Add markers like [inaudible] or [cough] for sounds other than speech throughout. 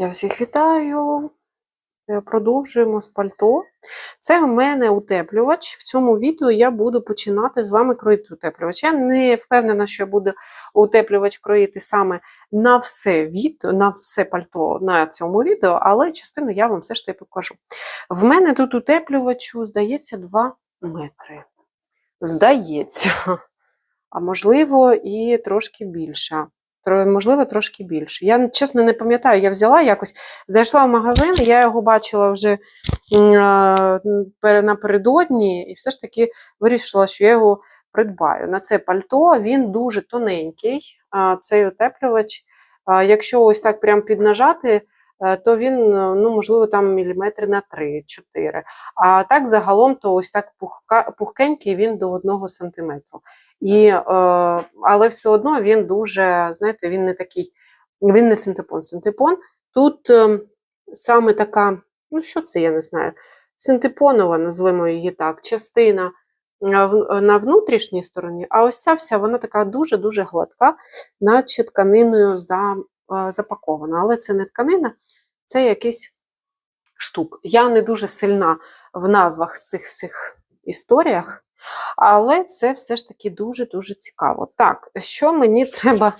Я всіх вітаю. Е, Продовжуємо з пальто. Це в мене утеплювач. В цьому відео я буду починати з вами кроїти утеплювач. Я не впевнена, що я буду утеплювач кроїти саме на все відео, на все пальто на цьому відео, але частину я вам все ж таки покажу. В мене тут утеплювачу, здається, 2 метри. Здається. А можливо, і трошки більше. Можливо, трошки більше. Я чесно не пам'ятаю, я взяла якось, зайшла в магазин, я його бачила вже напередодні, і все ж таки вирішила, що я його придбаю. На це пальто він дуже тоненький, цей утеплювач. Якщо ось так прям піднажати, то він, е, ну, можливо, там міліметри на 3-4. А так загалом, то ось так пухка, пухкенький він до 1 сантиметру. І, е, але все одно він дуже, знаєте, він не такий, він не синтепон. Синтепон тут е, саме така, ну що це, я не знаю, синтепонова, назвемо її так, частина е, на внутрішній стороні, а ось ця вся вона така дуже-дуже гладка, наче тканиною за, е, запакована. Але це не тканина, це якийсь штук. Я не дуже сильна в назвах цих всіх історіях. Але це все ж таки дуже-дуже цікаво. Так, що мені треба,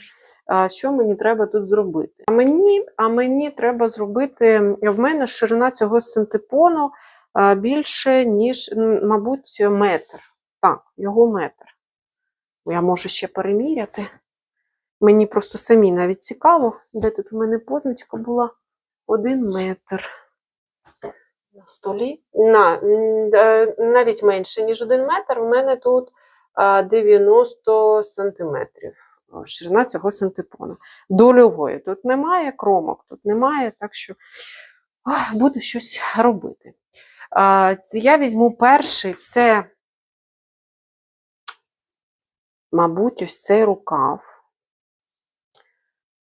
що мені треба тут зробити? А мені, а мені треба зробити, в мене ширина цього синтепону більше, ніж, мабуть, метр. Так, його метр. Я можу ще переміряти. Мені просто самі навіть цікаво, де тут у мене позначка була один метр на столі. На, е, навіть менше, ніж один метр. У мене тут 90 сантиметрів ширина цього синтепону. Дольової. Тут немає кромок, тут немає, так що буду щось робити. Я візьму перший, це, мабуть, ось цей рукав.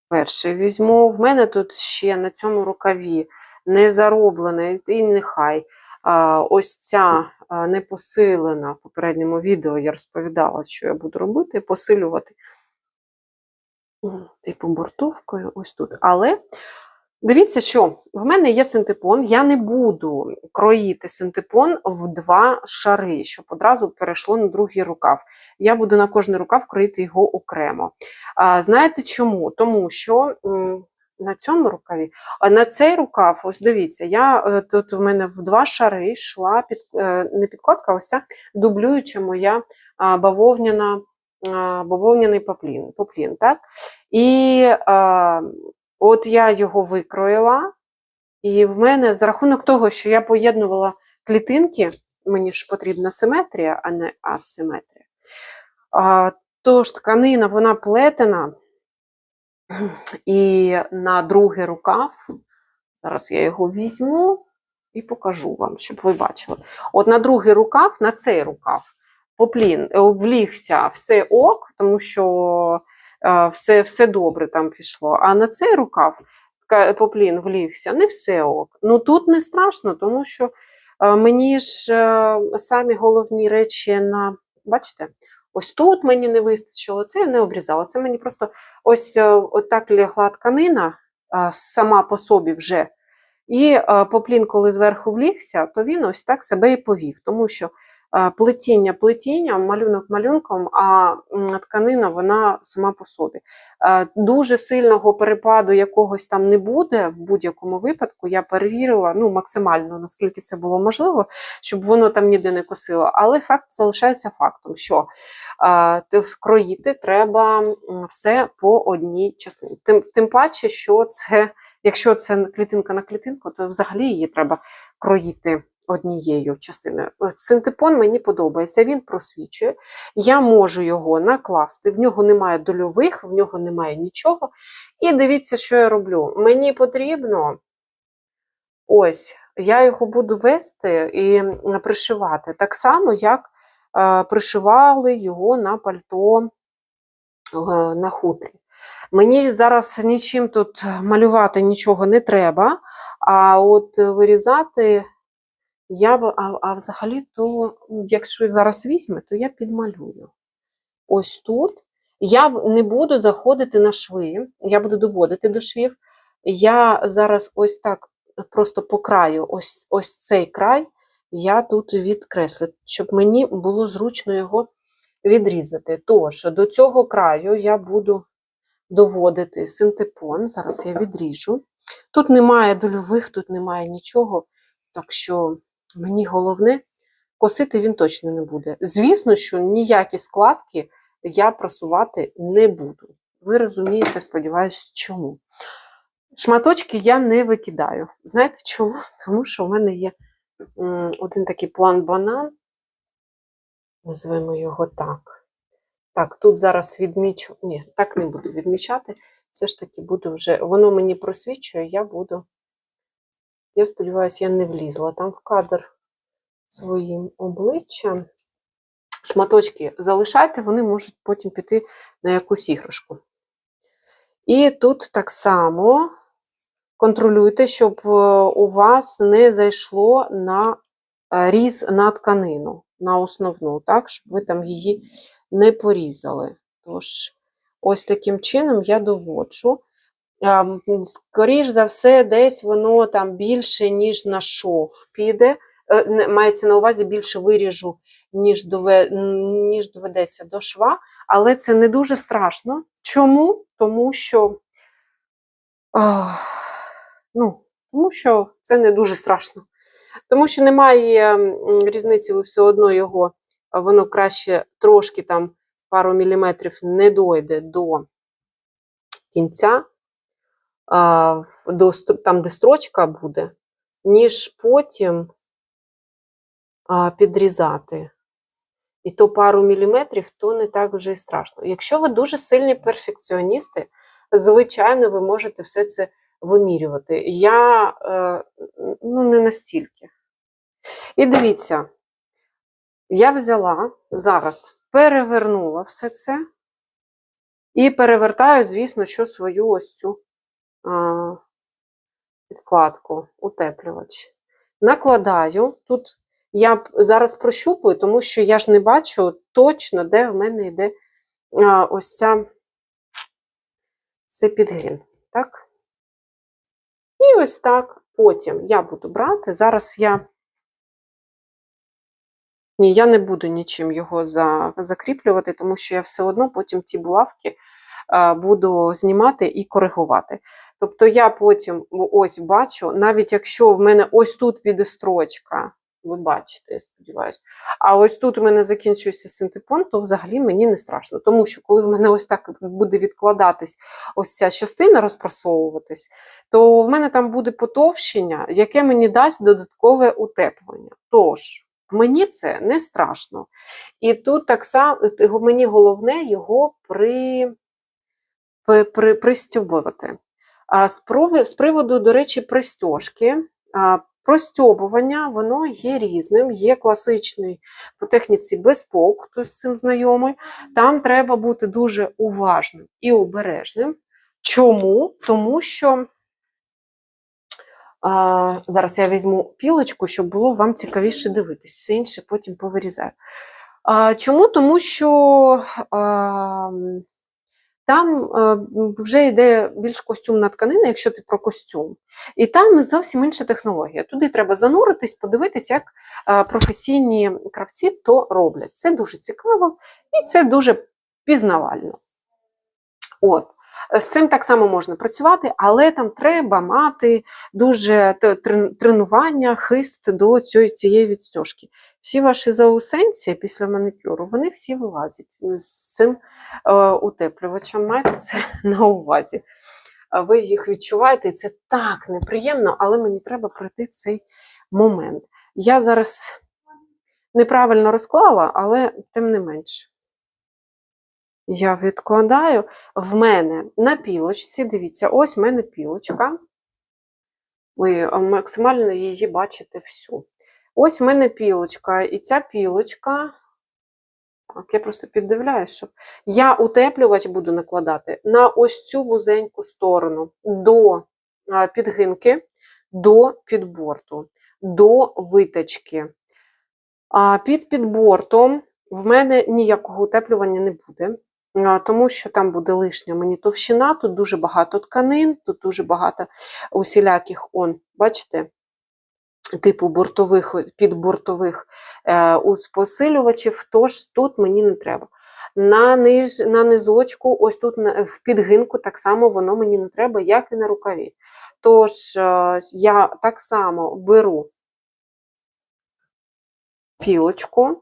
Перший візьму. В мене тут ще на цьому рукаві не зароблена, і нехай. Ось ця а, не посилена в попередньому відео я розповідала, що я буду робити, посилювати типу бортовкою ось тут. Але дивіться, що в мене є синтепон, я не буду кроїти синтепон в два шари, щоб одразу перейшло на другий рукав. Я буду на кожний рукав кроїти його окремо. А, знаєте чому? Тому що на цьому рукаві, а на цей рукав, ось дивіться, я е, тут у мене в два шари йшла під, е, не підкладка, ось ця дублююча моя бавовняна, бавовняний поплін, поплін, так? І а, от я його викроїла, і в мене за рахунок того, що я поєднувала клітинки, мені ж потрібна симетрія, а не асиметрія. А, тож тканина, вона плетена, і на другий рукав, зараз я його візьму і покажу вам, щоб ви бачили. От на другий рукав, на цей рукав, поплін влігся все ок, тому що все, все добре там пішло. А на цей рукав поплін влігся, не все ок. Ну тут не страшно, тому що е, мені ж е, самі головні речі на, бачите, ось тут мені не вистачило, це я не обрізала. Це мені просто ось так отак лягла тканина е, сама по собі вже. І е, поплін, коли зверху влігся, то він ось так себе і повів, тому що е, плетіння плетінням, малюнок малюнком, а тканина вона сама по собі. Е, Дуже сильного перепаду якогось там не буде в будь-якому випадку. Я перевірила ну, максимально, наскільки це було можливо, щоб воно там ніде не косило. Але факт залишається фактом, що е, те- кроїти треба все по одній частині. Тим, тим паче, що це, якщо це клітинка на клітинку, то взагалі її треба кроїти однією частиною. От Синтепон мені подобається, він просвічує. Я можу його накласти, в нього немає дольових, в нього немає нічого. І дивіться, що я роблю. Мені потрібно ось, я його буду вести і пришивати так само, як е, пришивали його на пальто е, на хутрі. Мені зараз нічим тут малювати нічого не треба, а от вирізати я б, а, а взагалі, то, якщо зараз візьме, то я підмалюю. Ось тут. Я не буду заходити на шви, я буду доводити до швів. Я зараз ось так просто по краю, ось, ось цей край, я тут відкреслю, щоб мені було зручно його відрізати. Тож, до цього краю я буду доводити синтепон. Зараз я відріжу. Тут немає дольових, тут немає нічого. Так що мені головне, косити він точно не буде. Звісно, що ніякі складки я просувати не буду. Ви розумієте, сподіваюся, чому. Шматочки я не викидаю. Знаєте чому? [laughs] Тому що в мене є один такий план банан. Назвемо його так. Так, тут зараз відмічу. Ні, так не буду відмічати. Все ж таки буду вже. Воно мені просвічує, я буду. Я сподіваюся, я не влізла там в кадр своїм обличчям. Шматочки залишайте, вони можуть потім піти на якусь іграшку. І тут так само контролюйте, щоб е, у вас не зайшло на е, різ на тканину, на основну, так, щоб ви там її не порізали. Тож, ось таким чином я доводжу. Скоріш за все, десь воно там більше, ніж на шов піде. Е, Мається на увазі більше виріжу, ніж, дове, ніж доведеться до шва, але це не дуже страшно. Чому? Тому що, ну, тому що це не дуже страшно. Тому що немає різниці, ви все одно його, воно краще трошки там пару міліметрів не дойде до кінця, до, там, де строчка буде, ніж потім підрізати. І то пару міліметрів, то не так вже і страшно. Якщо ви дуже сильні перфекціоністи, звичайно, ви можете все це вимірювати. Я е, ну, не настільки. І дивіться, я взяла зараз, перевернула все це і перевертаю, звісно, що свою ось цю а, підкладку, утеплювач. Накладаю. Тут я зараз прощупую, тому що я ж не бачу точно, де в мене йде а, ось ця цей підгін. Так? І ось так. Потім я буду брати. Зараз я. Ні, я не буду нічим його за, закріплювати, тому що я все одно потім ті булавки а, буду знімати і коригувати. Тобто я потім ось бачу, навіть якщо в мене ось тут піде строчка, ви бачите, я сподіваюся, а ось тут у мене закінчується синтепон, то взагалі мені не страшно. Тому що коли в мене ось так буде відкладатись ось ця частина розпрасовуватись, то в мене там буде потовщення, яке мені дасть додаткове утеплення. Тож. Мені це не страшно. І тут так само мені головне його при, при, при, пристьобувати. А з, прови- з приводу, до речі, пристьожки, простьобування, воно є різним, є класичний по техніці безпок, хто з цим знайомий. Там треба бути дуже уважним і обережним. Чому? Тому що а, зараз я візьму пілочку, щоб було вам цікавіше дивитись. Все інше потім повирізаю. А, чому? Тому що а, там а, вже йде більш костюмна тканина, якщо ти про костюм. І там зовсім інша технологія. Туди треба зануритись, подивитись, як а, професійні кравці то роблять. Це дуже цікаво і це дуже пізнавально. От. З цим так само можна працювати, але там треба мати дуже тренування, хист до цієї, цієї відстежки. Всі ваші заусенці після манікюру, вони всі вилазять з цим е, утеплювачем. Майте це [laughs] на увазі. Ви їх відчуваєте, і це так неприємно, але мені треба пройти цей момент. Я зараз неправильно розклала, але тим не менше. Я відкладаю в мене на пілочці. Дивіться, ось в мене пілочка. Ви максимально її бачите всю. Ось в мене пілочка, і ця пілочка. Так, я просто піддивляюсь, щоб я утеплювач буду накладати на ось цю вузеньку сторону до підгинки, до підборту, до виточки. А під підбортом в мене ніякого утеплювання не буде. Тому що там буде лишня мені товщина, тут дуже багато тканин, тут дуже багато усіляких, он, бачите, типу бортових, підбортових е, посилювачів, тож тут мені не треба. На ниж, на низочку, ось тут в підгинку, так само воно мені не треба, як і на рукаві. Тож е, я так само беру пілочку.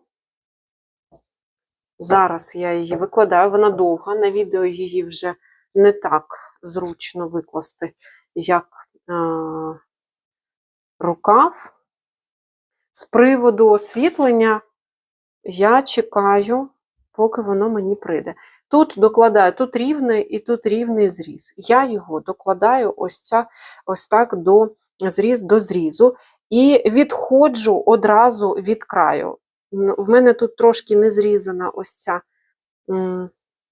Зараз я її викладаю, вона довга, на відео її вже не так зручно викласти, як е, рукав. З приводу освітлення я чекаю, поки воно мені прийде. Тут докладаю, тут рівний і тут рівний зріз. Я його докладаю ось, ця, ось так до зріз до зрізу і відходжу одразу від краю. В мене тут трошки не зрізана ось ця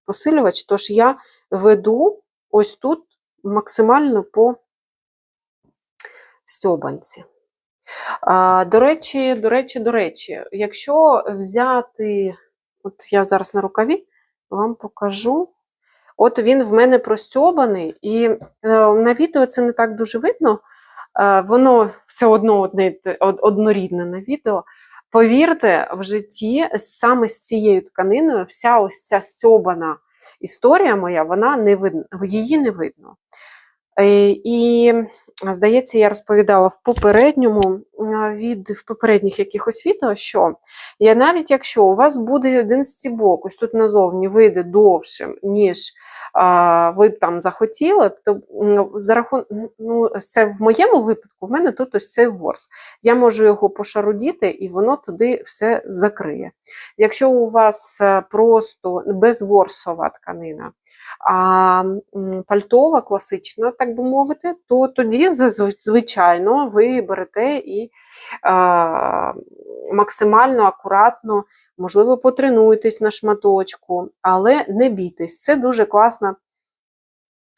посилювач, тож я веду ось тут максимально по стьобанці. До речі, до речі, до речі, якщо взяти, от я зараз на рукаві вам покажу. От він в мене простьобаний, і е, на відео це не так дуже видно. Е, воно все одно однорідне на відео. Повірте, в житті саме з цією тканиною вся ось ця стьобана історія моя, вона не видно, її не видно. Е, І, здається, я розповідала в попередньому від в попередніх якихось відео, що я навіть якщо у вас буде один стібок, ось тут назовні вийде довшим, ніж ви б там захотіли, то м, за рахун... ну, це в моєму випадку, в мене тут ось цей ворс. Я можу його пошарудіти, і воно туди все закриє. Якщо у вас е, просто безворсова тканина, а пальтова, класична, так би мовити, то тоді, звичайно, ви берете і а, максимально акуратно, можливо, потренуєтесь на шматочку, але не бійтесь. Це дуже класна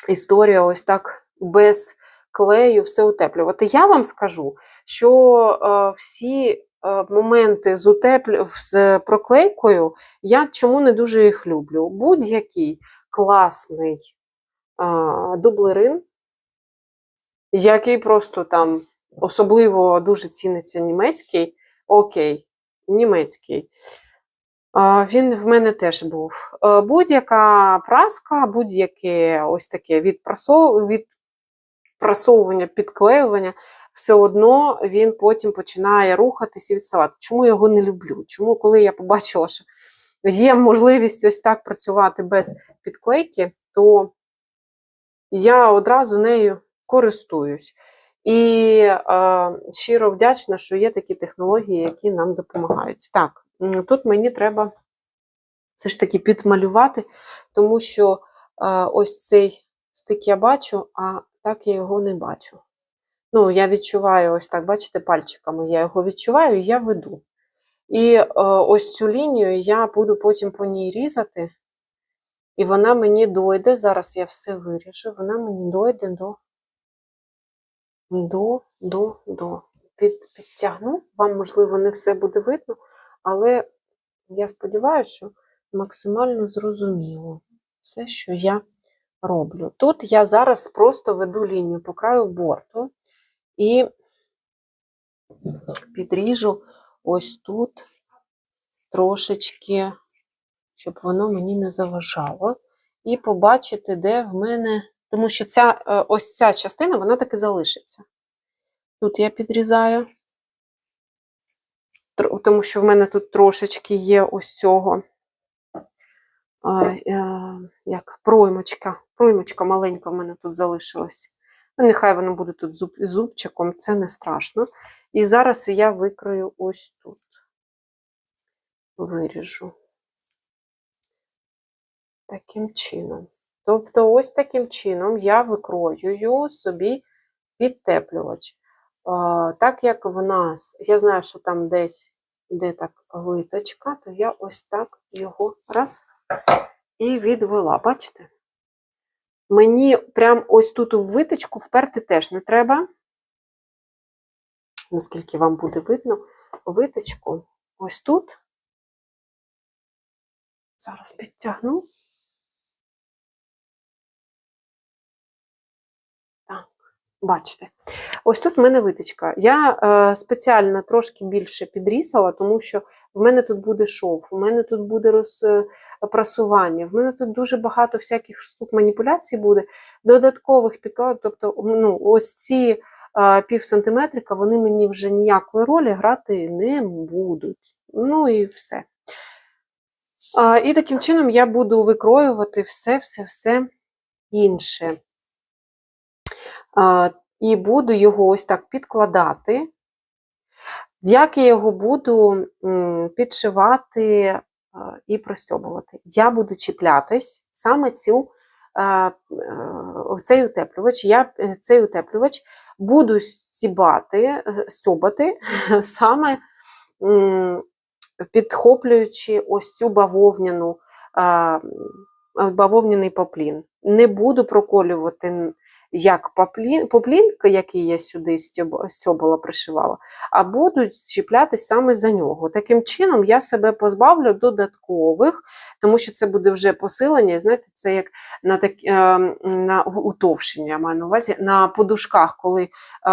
історія, ось так без клею все утеплювати. Я вам скажу, що е, всі моменти з, утеплю... з проклейкою, я чому не дуже їх люблю. Будь-який класний а, дублерин, який просто там особливо дуже ціниться німецький, окей, німецький. Він в мене теж був. Е, Будь-яка праска, будь-яке ось таке відпрасов... відпрасовування, підклеювання, все одно він потім починає рухатись і відставати. Чому я його не люблю? Чому, коли я побачила, що є можливість ось так працювати без підклейки, то я одразу нею користуюсь. І е, щиро вдячна, що є такі технології, які нам допомагають. Так, тут мені треба все ж таки підмалювати, тому що е, ось цей стик я бачу, а так я його не бачу. Ну, я відчуваю ось так, бачите, пальчиками я його відчуваю, і я веду. І е, ось цю лінію я буду потім по ній різати, і вона мені дойде. Зараз я все виріжу, вона мені дойде до, до, до, до. Під, підтягну. Вам, можливо, не все буде видно, але я сподіваюся, що максимально зрозуміло все, що я роблю. Тут я зараз просто веду лінію по краю борту і підріжу ось тут трошечки, щоб воно мені не заважало. І побачити, де в мене. Тому що ця, е, ось ця частина, вона таки залишиться. Тут я підрізаю, тому що в мене тут трошечки є ось цього. е, Як проймочка. Проймочка маленька в мене тут залишилась. Ну, нехай воно буде тут зуб, зубчиком, це не страшно. І зараз я викрою ось тут. Виріжу. Таким чином. Тобто, ось таким чином я викроюю собі підтеплювач. Так як в нас, я знаю, що там десь іде так виточка, то я ось так його раз і відвела. Бачите? Мені прям ось тут у виточку вперти теж не треба. Наскільки вам буде видно, виточку ось тут. Зараз підтягну. Так, бачите, ось тут в мене виточка. Я е, спеціально трошки більше підрізала, тому що в мене тут буде шов, в мене тут буде розпрасування, в мене тут дуже багато всяких штук маніпуляцій буде, додаткових підкладів. Тобто, ну, ось ці е, пів сантиметрика, вони мені вже ніякої ролі грати не будуть. Ну і все. А, і таким чином я буду викроювати все-все-все інше. А, і буду його ось так підкладати. Як я його буду підшивати і простьобувати? Я буду чіплятись саме цю, е, цей утеплювач. Я е, цей утеплювач буду стібати, е, стьобати [laughs] саме підхоплюючи ось цю бавовняну, бавовняний поплін. Не буду проколювати як поплін, поплін, який я сюди стьоб- стьобала, пришивала, а буду чіплятись саме за нього. Таким чином я себе позбавлю додаткових, тому що це буде вже посилення, знаєте, це як на, так, е, на утовшення, я маю на увазі, на подушках, коли е,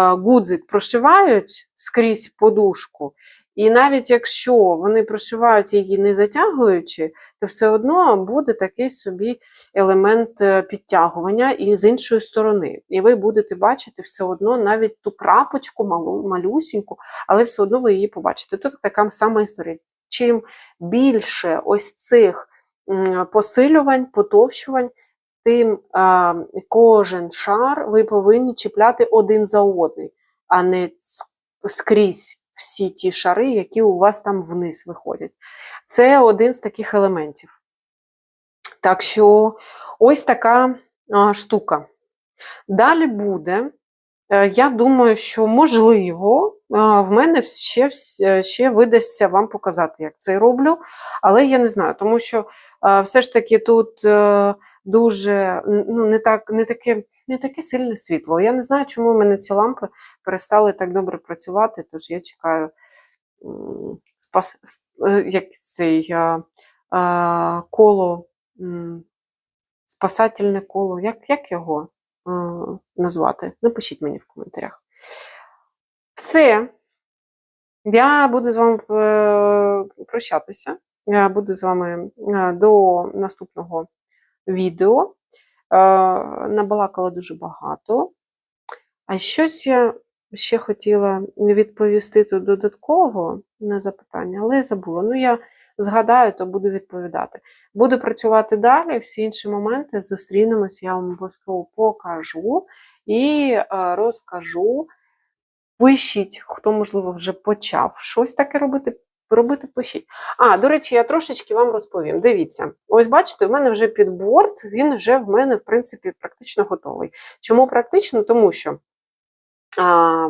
гудзик прошивають скрізь подушку, і навіть якщо вони прошивають її не затягуючи, то все одно буде такий собі елемент е, підтягування і з іншої сторони. І ви будете бачити все одно навіть ту крапочку малу, малюсіньку, але все одно ви її побачите. Тут така сама історія. Чим більше ось цих посилювань, потовщувань, тим кожен шар ви повинні чіпляти один за одний, а не скрізь всі ті шари, які у вас там вниз виходять. Це один з таких елементів. Так що ось така а, штука. Далі буде, е, я думаю, що можливо, в мене ще, е, ще видасться вам показати, як це роблю, але я не знаю, тому що все ж таки тут е, дуже ну, не, так, не, таке, не таке сильне світло. Я не знаю, чому в мене ці лампи перестали так добре працювати, тож я чекаю спас, е, як цей а, коло. спасательне коло, як, як його е, назвати? Напишіть мені в коментарях. Все. Я буду з вами е, прощатися. Я буду з вами е, до наступного відео. Е, набалакала дуже багато. А щось я ще хотіла відповісти тут додатково на запитання, але я забула. Ну, я згадаю, то буду відповідати. Буду працювати далі, всі інші моменти зустрінемось, я вам обов'язково покажу і е, розкажу. Пишіть, хто, можливо, вже почав щось таке робити. Робити пишіть. А, до речі, я трошечки вам розповім. Дивіться, ось бачите, в мене вже підборд, він вже в мене, в принципі, практично готовий. Чому практично? Тому що а,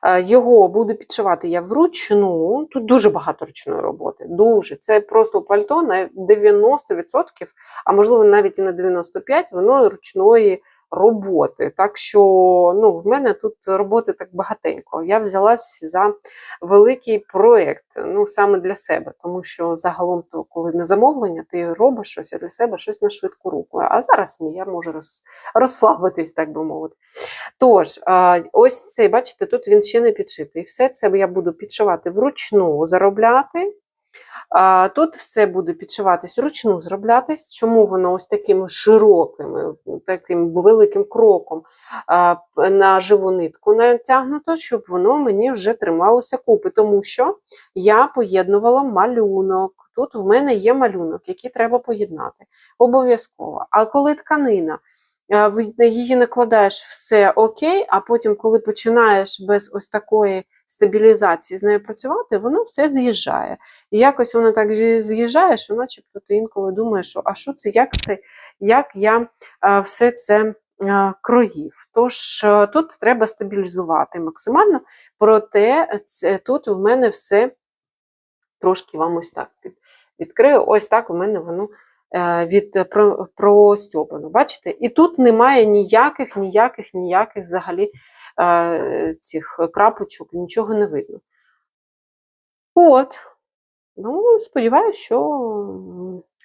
а, його буду підшивати я вручну. Тут дуже багато ручної роботи. Дуже. Це просто пальто на 90%, а можливо навіть і на 95% воно ручної роботи. Так що ну, в мене тут роботи так багатенько. Я взялась за великий проєкт, ну саме для себе, тому що загалом, то коли на замовлення, ти робиш щось а для себе, щось на швидку руку. А зараз ні, я можу роз, розслабитись, так би мовити. Тож, ось цей, бачите, тут він ще не підшитий. Все це я буду підшивати вручну, заробляти. Тут все буде підшиватись вручну зроблятись. Чому воно ось такими широкими, таким великим кроком на живу нитку натягнуто, щоб воно мені вже трималося купи. Тому що я поєднувала малюнок. Тут в мене є малюнок, який треба поєднати. Обов'язково. А коли тканина, її накладаєш все окей, а потім, коли починаєш без ось такої стабілізації з нею працювати, воно все з'їжджає. І якось воно так з'їжджає, що начебто ти інколи думаєш, що а що це, як це, як я все це а, кроїв. Тож тут треба стабілізувати максимально, проте це, тут в мене все трошки вам ось так відкрию. Ось так у мене воно е, від про, простьобано. Бачите? І тут немає ніяких, ніяких, ніяких взагалі е, цих крапочок, нічого не видно. От. Ну, сподіваюся, що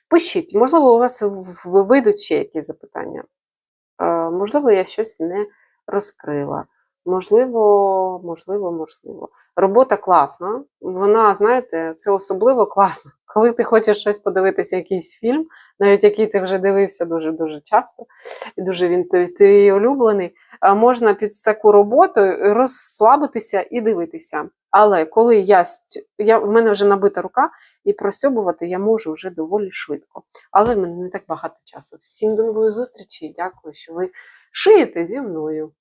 пишіть. Можливо, у вас вийдуть ще якісь запитання. Е, Можливо, я щось не розкрила. Можливо, можливо, можливо. Робота класна. Вона, знаєте, це особливо класно, коли ти хочеш щось подивитися, якийсь фільм, навіть який ти вже дивився дуже-дуже часто, і дуже він твій- улюблений. Можна під таку роботу розслабитися і дивитися. Але коли я, я в мене вже набита рука, і просьобувати я можу вже доволі швидко. Але в мене не так багато часу. Всім до нової зустрічі і дякую, що ви шиєте зі мною.